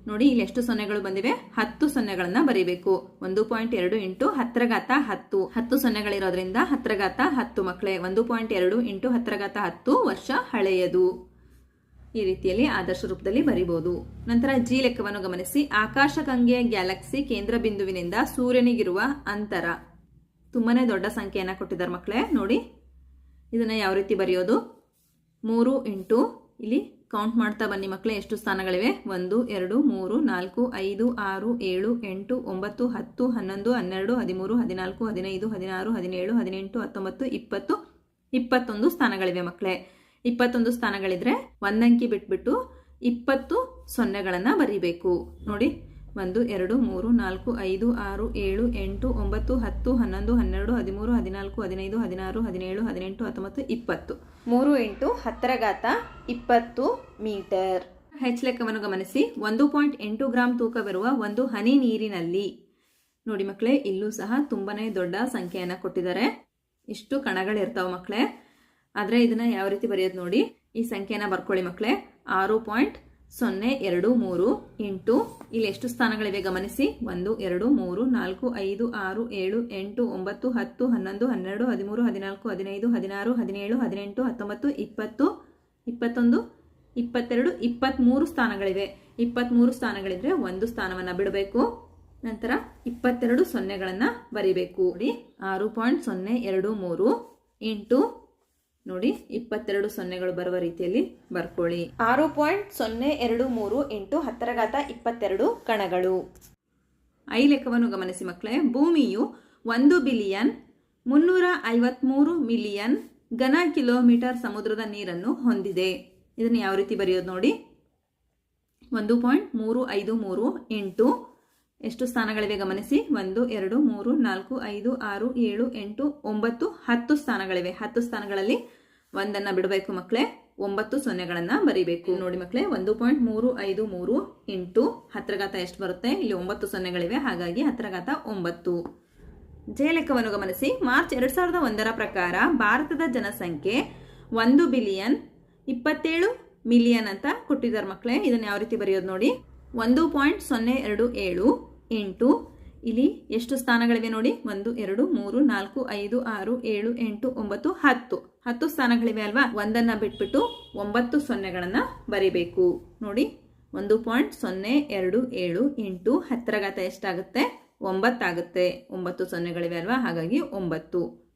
ನೋಡಿ ಇಲ್ಲಿ ಎಷ್ಟು ಸೊನ್ನೆಗಳು ಬಂದಿವೆ? ಹತ್ತು ಸೊನ್ನೆಗಳನ್ನ ಬರಿಬೇಕು. ಒಂದು ಪಾಯಿಂಟ್ ಎರಡು ಇಂಟು ಹತ್ರಗಾತ ಹತ್ತು. ಹತ್ತು ಸೊನ್ನೆಗಳಿರೋದ್ರಿಂದ ಹತ್ರಗಾತ ಹತ್ತು ಮಕ್ಕಳೇ ಒಂದು ಪಾಯಿಂಟ್ ಎರಡು ಇಂಟು ಹತ್ತರಗಾತ ಹತ್ತು ವರ್ಷ ಹಳೆಯದು. ಈ ರೀತಿಯಲ್ಲಿ ಆದರ್ಶ ರೂಪದಲ್ಲಿ ಬರಿಬಹುದು ನಂತರ ಜಿ ಲೆಕ್ಕವನ್ನು ಗಮನಿಸಿ. ಆಕಾಶಗಂಗೆಯ ಗ್ಯಾಲಕ್ಸಿ ಕೇಂದ್ರ ಬಿಂದುವಿನಿಂದ ಸೂರ್ಯನಿಗಿರುವ ಅಂತರ. ತುಂಬಾನೇ ದೊಡ್ಡ ಸಂಖ್ಯೆಯನ್ನು ಕೊಟ್ಟಿದ್ದಾರೆ ಮಕ್ಕಳೇ, ನೋಡಿ. ಇದನ್ನು ಯಾವ ರೀತಿ ಬರೆಯೋದು? ಮೂರು ಇಂಟು, ಇಲ್ಲಿ ಕೌಂಟ್ ಮಾಡ್ತಾ ಬನ್ನಿ ಮಕ್ಕಳೇ, ಎಷ್ಟು ಸ್ಥಾನಗಳಿವೆ? ಒಂದು, ಎರಡು, ಮೂರು, ನಾಲ್ಕು, ಐದು, ಆರು, ಏಳು, ಎಂಟು, ಒಂಬತ್ತು, ಹತ್ತು, ಹನ್ನೊಂದು, ಹನ್ನೆರಡು, ಹದಿಮೂರು, ಹದಿನಾಲ್ಕು, ಹದಿನೈದು, ಹದಿನಾರು, ಹದಿನೇಳು, ಹದಿನೆಂಟು, ಹತ್ತೊಂಬತ್ತು, ಇಪ್ಪತ್ತು, ಇಪ್ಪತ್ತೊಂದು ಸ್ಥಾನಗಳಿವೆ ಮಕ್ಕಳೇ. ಇಪ್ಪತ್ತೊಂದು ಸ್ಥಾನಗಳಿದ್ರೆ ಒಂದಂಕಿ ಬಿಟ್ಬಿಟ್ಟು ಇಪ್ಪತ್ತು ಸೊನ್ನೆಗಳನ್ನು ಬರಿಬೇಕು. ನೋಡಿ ಒಂದು ಎರಡು ಮೂರು ನಾಲ್ಕು ಐದು ಆರು ಏಳು ಎಂಟು ಒಂಬತ್ತು ಹತ್ತು ಹನ್ನೊಂದು ಹನ್ನೆರಡು ಹದಿಮೂರು ಹದಿನಾಲ್ಕು ಹದಿನೈದು ಹದಿನಾರು ಹದಿನೇಳು ಹದಿನೆಂಟು ಹತ್ತೊಂಬತ್ತು ಇಪ್ಪತ್ತು. ಮೂರು ಎಂಟು ಹತ್ತರ ಘಾತ ಇಪ್ಪತ್ತು ಮೀಟರ್. ಹೆಚ್ ಲೆಕ್ಕವನ್ನು ಗಮನಿಸಿ. ಒಂದು ಪಾಯಿಂಟ್ ಎಂಟು ಗ್ರಾಂ ತೂಕವಿರುವ ಒಂದು ಹನಿ ನೀರಿನಲ್ಲಿ. ನೋಡಿ ಮಕ್ಕಳೇ ಇಲ್ಲೂ ಸಹ ತುಂಬಾನೇ ದೊಡ್ಡ ಸಂಖ್ಯೆಯನ್ನು ಕೊಟ್ಟಿದ್ದಾರೆ. ಇಷ್ಟು ಕಣಗಳಿರ್ತಾವೆ ಮಕ್ಕಳೇ. ಆದರೆ ಇದನ್ನ ಯಾವ ರೀತಿ ಬರೆಯೋದು ನೋಡಿ. ಈ ಸಂಖ್ಯೆನ ಬರ್ಕೊಳ್ಳಿ ಮಕ್ಕಳೇ. ಆರು ಪಾಯಿಂಟ್ ಸೊನ್ನೆ, ಎರಡು, ಮೂರು, ಎಂಟು. ಇಲ್ಲಿ ಎಷ್ಟು ಸ್ಥಾನಗಳಿವೆ ಗಮನಿಸಿ? ಒಂದು, ಎರಡು, ಮೂರು, ನಾಲ್ಕು, ಐದು, ಆರು, ಏಳು, ಎಂಟು, ಒಂಬತ್ತು, ಹತ್ತು, ಹನ್ನೊಂದು, ಹನ್ನೆರಡು, ಹದಿಮೂರು, ಹದಿನಾಲ್ಕು, ಹದಿನೈದು, ಹದಿನಾರು, ಹದಿನೇಳು, ಹದಿನೆಂಟು, ಹತ್ತೊಂಬತ್ತು, ಇಪ್ಪತ್ತು, ಇಪ್ಪತ್ತೊಂದು, ಇಪ್ಪತ್ತೆರಡು ಇಪ್ಪತ್ತ್ಮೂರು ಸ್ಥಾನಗಳಿವೆ. ಇಪ್ಪತ್ತ್ಮೂರು ಸ್ಥಾನಗಳಿದ್ರೆ ಒಂದು ಸ್ಥಾನವನ್ನು ಬಿಡಬೇಕು. ನಂತರ ಇಪ್ಪತ್ತೆರಡು ಸೊನ್ನೆಗಳನ್ನು ಬರಿಬೇಕು. ನೋಡಿ, ಆರು ಪಾಯಿಂಟ್ ಸೊನ್ನೆ, ಎರಡು, ಮೂರು ಇಂಟು ನೋಡಿ ಇಪ್ಪತ್ತೆರಡು ಸೊನ್ನೆಗಳು ಬರುವ ರೀತಿಯಲ್ಲಿ ಬರ್ಕೊಳ್ಳಿ. ಆರು ಪಾಯಿಂಟ್ ಸೊನ್ನೆ ಎರಡು ಮೂರು ಎಂಟು ಹತ್ತರಘಾತ ಇಪ್ಪತ್ತೆರಡು ಕಣಗಳು. ಐ ಲೆಕ್ಕವನ್ನು ಗಮನಿಸಿ ಮಕ್ಕಳೇ ಭೂಮಿಯು ಒಂದು ಬಿಲಿಯನ್ ಮುನ್ನೂರ ಐವತ್ಮೂರು ಮಿಲಿಯನ್ ಘನ ಕಿಲೋಮೀಟರ್ ಸಮುದ್ರದ ನೀರನ್ನು ಹೊಂದಿದೆ. ಇದನ್ನು ಯಾವ ರೀತಿ ಬರೆಯೋದು ನೋಡಿ? ಒಂದು ಪಾಯಿಂಟ್ ಮೂರು ಐದು ಮೂರು ಎಂಟು. ಎಷ್ಟು ಸ್ಥಾನಗಳಿವೆ ಗಮನಿಸಿ? ಒಂದು ಎರಡು ಮೂರು ನಾಲ್ಕು ಐದು ಆರು ಏಳು ಎಂಟು ಒಂಬತ್ತು ಹತ್ತು ಸ್ಥಾನಗಳಿವೆ. ಹತ್ತು ಸ್ಥಾನಗಳಲ್ಲಿ ಒಂದನ್ನ ಬಿಡಬೇಕು ಮಕ್ಕಳೇ ಒಂಬತ್ತು ಸೊನ್ನೆಗಳನ್ನ ಬರಿಬೇಕು. ನೋಡಿ ಮಕ್ಕಳೇ ಒಂದು ಪಾಯಿಂಟ್ ಮೂರು ಐದು ಮೂರು ಎಂಟು ಹತ್ರಘಾತ ಎಷ್ಟು ಬರುತ್ತೆ? ಇಲ್ಲಿ ಒಂಬತ್ತು ಸೊನ್ನೆಗಳಿವೆ, ಹಾಗಾಗಿ ಹತ್ರಘಾತ ಒಂಬತ್ತು. ಜಯ ಲೆಕ್ಕವನ್ನು ಗಮನಿಸಿ. ಮಾರ್ಚ್ ಎರಡ್ ಸಾವಿರದ ಒಂದರ ಪ್ರಕಾರ ಭಾರತದ ಜನಸಂಖ್ಯೆ ಒಂದು ಬಿಲಿಯನ್ ಇಪ್ಪತ್ತೇಳು ಮಿಲಿಯನ್ ಅಂತ ಕೊಟ್ಟಿದ್ದಾರೆ ಮಕ್ಕಳೇ ಇದನ್ನ ಯಾವ ರೀತಿ ಬರೆಯೋದು ನೋಡಿ? ಒಂದು ಪಾಯಿಂಟ್ ಸೊನ್ನೆ ಎರಡು ಏಳು ಎಂಟು ಇಲ್ಲಿ ಎಷ್ಟು ಸ್ಥಾನಗಳಿವೆ ನೋಡಿ? ಒಂದು, ಎರಡು, ಮೂರು, ನಾಲ್ಕು, ಐದು, ಆರು, ಏಳು, ಎಂಟು, ಒಂಬತ್ತು, ಹತ್ತು. ಹತ್ತು ಸ್ಥಾನಗಳಿವೆ ಅಲ್ವಾ? ಒಂದನ್ನ ಬಿಟ್ಬಿಟ್ಟು ಒಂಬತ್ತು ಸೊನ್ನೆಗಳನ್ನು ಬರಿಬೇಕು. ನೋಡಿ, ಒಂದು ಪಾಯಿಂಟ್ ಸೊನ್ನೆ, ಎರಡು, ಏಳು, ಎಂಟು ಹತ್ತರಘಾತ ಎಷ್ಟಾಗುತ್ತೆ? ಒಂಬತ್ತಾಗುತ್ತೆ. ಒಂಬತ್ತು ಸೊನ್ನೆಗಳಿವೆ ಅಲ್ವಾ? ಹಾಗಾಗಿ ಒಂಬತ್ತು.